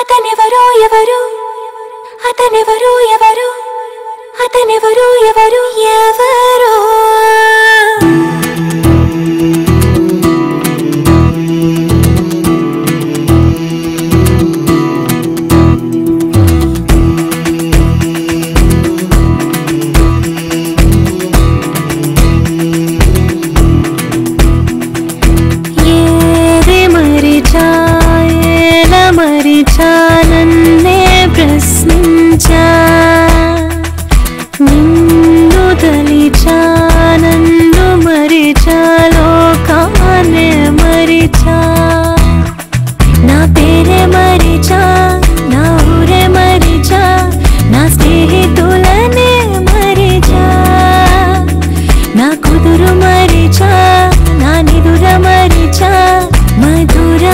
అతనెవరో ఎవరు? అతనెవరు ఎవరు? అతనెవరు ఎవరు? ఎవరు?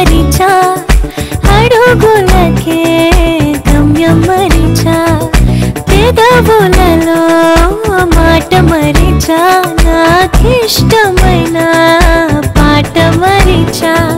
మరిచా? అడుగులకే గమ్యం మరిచా? పెదవులలో మాట మరిచా? నాకిష్టమైన పాట మరిచా?